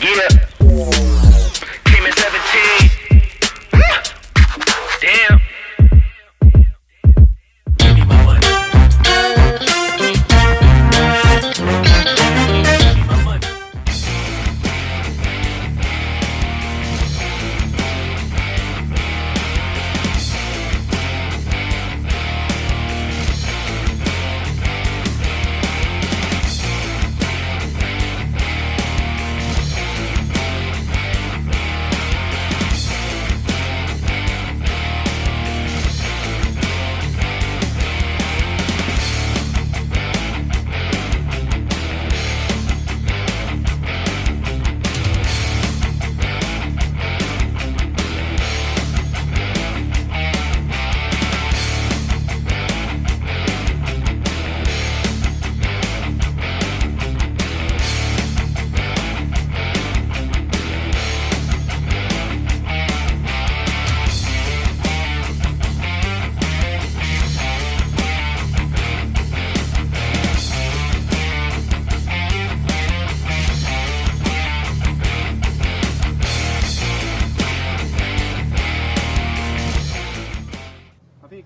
Yeah.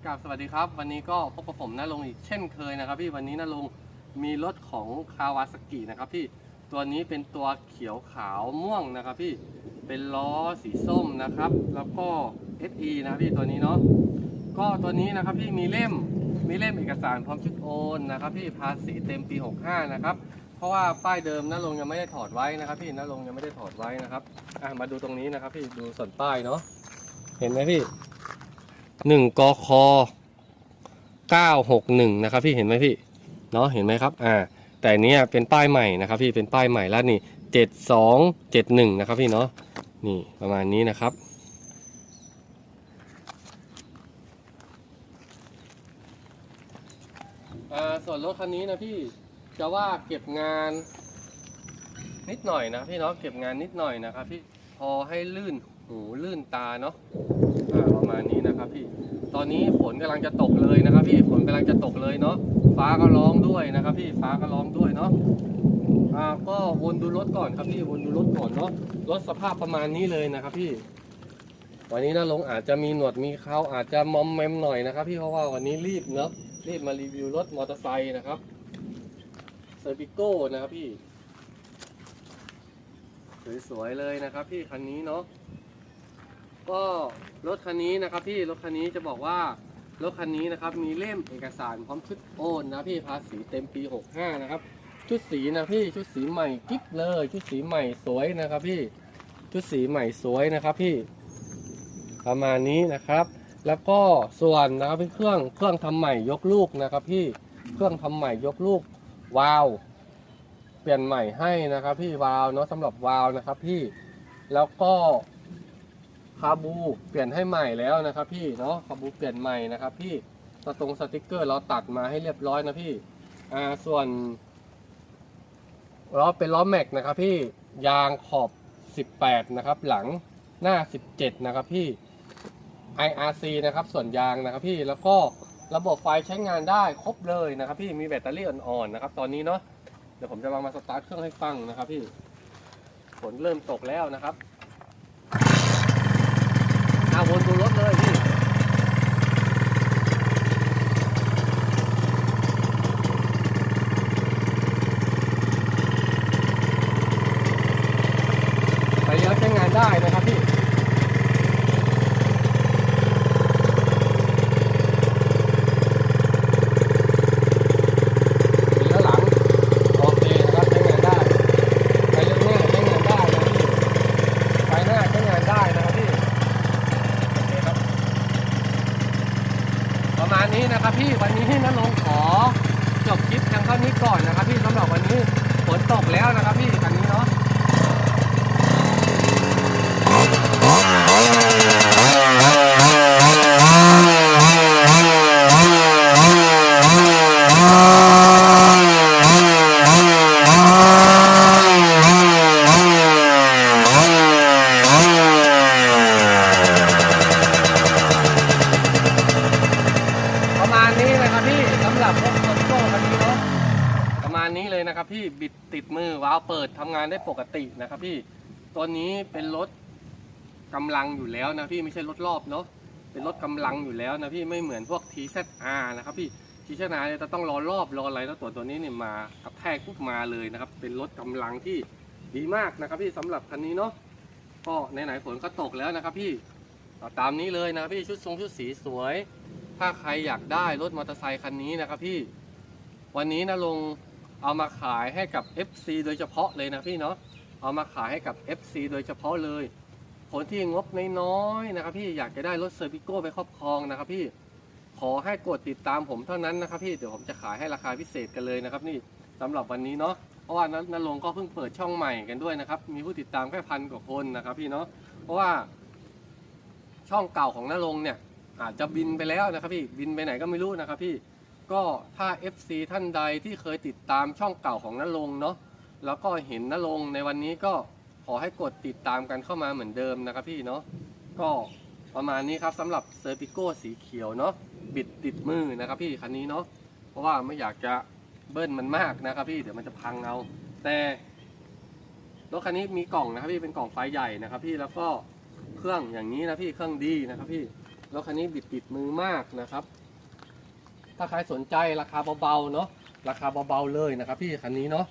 กราบสวัสดีครับ วันนี้ก็พบกับผมน้าลงอีกเช่นเคยนะครับ พี่วันนี้น้าลงมีรถของคาวาสกินะครับพี่ตัวนี้เป็นตัวเขียวขาวม่วงนะครับพี่เป็นล้อสีส้มนะครับ แล้วก็ SE นะครับพี่ตัวนี้เนาะก็ตัวนี้นะครับพี่มีเล่มมีเล่มเอกสารพร้อมชุดโอนนะครับพี่ภาษีเต็มปี 65 นะครับเพราะว่าป้ายเดิมน้าลงยังไม่ได้ถอดไว้นะครับ พี่น้าลงยังไม่ได้ถอดไว้นะครับมาดูตรงนี้นะครับ พี่ดูส่วนป้ายเนาะเห็นไหมพี่ หนึ่งกคเก้าหกหนึ่งนะครับพี่เห็นไหมพี่เนาะเห็นไหมครับอ่าแต่อันเนี้ยเป็นป้ายใหม่นะครับพี่เป็นป้ายใหม่แล้วนี่เจ็ดสองเจ็ดหนึ่งนะครับพี่เนาะนี่ประมาณนี้นะครับอ่าส่วนรถคันนี้นะพี่จะว่าเก็บงานนิดหน่อยนะพี่เนาะเก็บงานนิดหน่อยนะครับพี่พอให้ลื่นหูลื่นตาเนาะ ประมาณนี้นะครับพี่ ตอนนี้ฝนกำลังจะตกเลยนะครับพี่ ฝนกำลังจะตกเลยเนาะ ฟ้าก็ร้องด้วยนะครับพี่ ฟ้าก็ร้องด้วยเนาะ อ่า ก็วนดูรถก่อนครับพี่ วนดูรถก่อนเนาะ รถสภาพประมาณนี้เลยนะครับพี่ วันนี้นะลงอาจจะมีหนวดมีเขาอาจจะมอมแมมหน่อยนะครับพี่ เพราะว่าวันนี้รีบเนาะ รีบมารีวิวรถมอเตอร์ไซค์นะครับเซอร์ปิโก้นะครับพี่ สวยๆเลยนะครับพี่คันนี้เนาะ ก็รถคันนี้นะครับพี่รถคันนี้จะบอกว่ารถคันนี้นะครับมีเล่มเอกสารพร้อมชุดโอนนะพี่ภาษีเต็มปี 65 นะครับ ชุดสีนะพี่ชุดสีใหม่กิ๊บเลย ชุดสีใหม่สวยนะครับพี่ชุดสีใหม่สวยนะครับพี่ ประมาณนี้นะครับ แล้วก็ส่วนนะครับเครื่องเครื่องทำใหม่ยกลูกนะครับพี่เครื่องทำใหม่ยกลูกวาล์วเปลี่ยนใหม่ให้นะครับ พี่วาล์วเนาะสำหรับวาล์วนะครับพี่แล้วก็าบูเปลี่ยนให้ใหม่แล้วนะครับ พี่เนาะคาบูเปลี่ยนใหม่นะครับ พี่สตรงสติกเกอร์เราตัดมาให้เรียบร้อยนะพี่อ่าส่วนล้อเป็นล้อแม็กนะครับ พี่ยางขอบ 18 นะครับ หลังหน้า 17 นะครับ พี่ IRC นะครับ ส่วนยางนะครับ พี่แล้วก็ระบบไฟใช้งานได้ครบเลยนะครับ พี่มีแบตเตอรี่อ่อนๆนะครับ ตอนนี้เนาะเดี๋ยวผมจะลองมาสตาร์ทเครื่องให้ฟังนะครับ พี่ฝนเริ่มตกแล้วนะครับ อาวนดูรถเลยพี่ ไปเลี้ยวใช้งาน ได้นะครับพี่ เลี้ยวหลัง โอเคนะครับใช้งานได้ ไปเลี้ยวหน้าใช้งานได้นะพี่ ไปหน้าใช้งานได้นะครับพี่ โอเคครับ ประมาณนี้นะครับพี่วันนี้ที่น้าลงขอจบคลิปเพียงเท่านี้ก่อนนะครับพี่สำหรับวันนี้ฝนตกแล้วนะครับพี่คันนี้เนาะประมาณนี้นะครับพี่สำหรับรถโตโต้คันนี้เนาะประมาณนี้เลยนะครับพี่บิดติดมือวาล์วเปิดทำงานได้ปกตินะครับพี่ตัวนี้เป็นรถกำลังอยู่แล้วนะพี่ไม่ใช่รถรอบเนาะเป็นรถกำลังอยู่แล้วนะพี่ไม่เหมือนพวก TZR นะครับพี่ TZR เนี่ยจะต้องรอรอบรออะไรแล้วตัวตัวนี้เนี่ยมากับแทกปุ๊บมาเลยนะครับ เป็นรถกำลังที่ดีมากนะครับพี่สำหรับคันนี้เนาะก็ไหนๆฝนก็ตกแล้วนะครับพี่ตามนี้เลยนะพี่ชุดทรงชุดสีสวย ถ้าใครอยากได้รถมอเตอร์ไซคันนี้นะครับพี่วันนี้นะลง เอามาขายให้กับ FC โดยเฉพาะเลยนะพี่เนาะเอามาขายให้กับ FC โดยเฉพาะเลย คนที่งบน้อยๆนะครับพี่อยากจะได้รถเซอร์พิโก้ไปครอบครองนะครับพี่ขอให้กดติดตามผมเท่านั้นนะครับพี่เดี๋ยวผมจะขายให้ราคาพิเศษกันเลยนะครับนี่สำหรับวันนี้เนาะเพราะว่านั้นนรงก็เพิ่งเปิดช่องใหม่กันด้วยนะครับมีผู้ติดตามแค่พันกว่าคนนะครับพี่เนาะเพราะว่า ช่องเก่าของนรงค์เนี่ยอาจจะบินไปแล้วนะครับพี่บินไปไหนก็ไม่รู้นะครับพี่ ก็ถ้า FC ท่านใดที่เคยติดตามช่องเก่าของนรงค์เนาะแล้วก็เห็นนรงค์ในวันนี้ก็ขอให้กดติดตามกันเข้ามาเหมือนเดิมนะครับพี่เนาะก็ประมาณนี้ครับสำหรับเซอร์ปิโก้สีเขียวเนาะบิดติดมือนะครับพี่คันนี้เนาะเพราะว่าไม่อยากจะเบิ้ลมันมากนะครับพี่เดี๋ยวมันจะพังเอาแต่รถคันนี้มีกล่องนะครับพี่เป็นกล่องไฟใหญ่นะครับพี่แล้วก็เครื่องอย่างนี้นะพี่เครื่องดีนะครับพี่รถคันนี้บิดติดมือมากนะครับ ถ้าใครสนใจราคาเบาๆเนาะราคาเบาๆเลยนะครับ พี่คันนี้เนาะ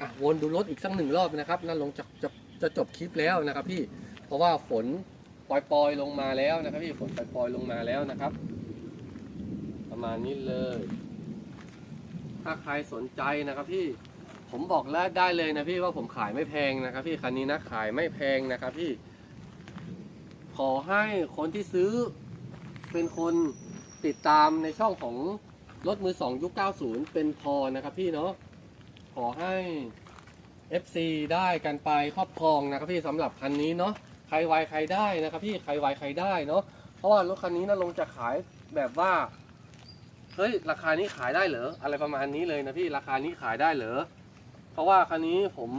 อะวนดูรถอีกสักหนึ่งรอบนะครับนั่นลงจะจะจะจบคลิปแล้วนะครับ พี่เพราะว่าฝนปล่อยๆลงมาแล้วนะครับ พี่ฝนปล่อยๆลงมาแล้วนะครับ ประมาณนี้เลย ถ้าใครสนใจนะครับพี่ผมบอกแล้วได้เลยนะพี่ว่าผมขายไม่แพงนะครับ พี่คันนี้นะขายไม่แพงนะครับ พี่ ขอให้คนที่ซื้อเป็นคนติดตามในช่องของ รถมือสองยุค 90 เป็นพอนะครับพี่เนาะขอให้ FC ได้กันไปครอบครองนะครับพี่สำหรับคันนี้เนาะใครไวใครได้นะครับพี่ใครไวใครได้เนาะเพราะว่ารถคันนี้นะลงจะขายแบบว่าเฮ้ยราคานี้ขายได้เหรออะไรประมาณนี้เลยนะพี่ราคานี้ขายได้เหรอเพราะว่าคันนี้ผม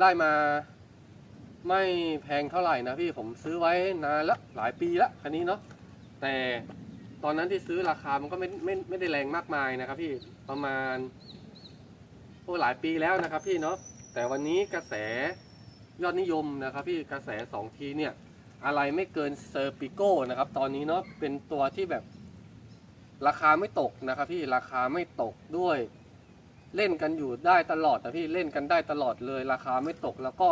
ได้มาไม่แพงเท่าไหร่นะพี่ผมซื้อไว้นานแล้วหลายปีแล้วคันนี้เนาะแต่ ตอนนั้นที่ซื้อราคามันก็ไม่ไม่ไม่ได้แรงมากมายนะครับ พี่ประมาณโอ้หลายปีแล้วนะครับพี่เนาะแต่วันนี้กระแสยอดนิยมนะครับ พี่กระแส2ทีเนี่ย อะไรไม่เกินเซอร์ปิโก้นะครับ ตอนนี้เนาะเป็นตัวที่แบบ ราคาไม่ตกนะครับ พี่ราคาไม่ตกด้วย เล่นกันอยู่ได้ตลอดนะพี่เล่นกันได้ตลอดเลย ราคาไม่ตกแล้วก็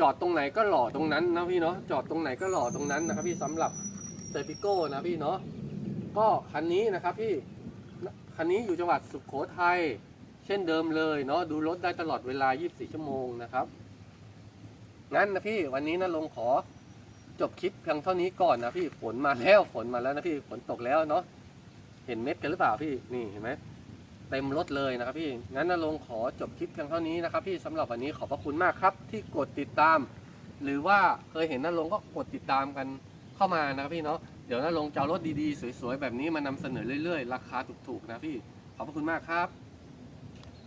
จอดตรงไหนก็หล่อตรงนั้นนะพี่เนาะจอดตรงไหนก็หล่อตรงนั้นนะครับ พี่สำหรับ เซอร์ปิโก้นะพี่เนาะก็คันนี้นะครับพี่คันนี้อยู่จังหวัดสุโขทัยเช่นเดิมเลยเนาะดูรถได้ตลอดเวลา 24 ชั่วโมงนะครับงั้นนะพี่วันนี้นะลงขอจบคลิปเพียงเท่านี้ก่อนนะพี่ฝนมาแล้วฝนมาแล้วนะพี่ฝนตกแล้วเนาะเห็นเม็ดกันหรือเปล่าพี่นี่เห็นไหมเต็มรถเลยนะครับพี่งั้นนะลงขอจบคลิปเพียงเท่านี้นะครับ พี่สำหรับวันนี้ขอบพระคุณมากครับ ที่กดติดตาม หรือว่าเคยเห็นน้าลงก็กดติดตามกัน เข้ามานะครับพี่เนาะเดี๋ยวน้าลงจะเอารถดีๆ สวยๆ แบบนี้มานำเสนอเรื่อยๆ ราคาถูกๆ นะพี่ ขอบพระคุณมากครับ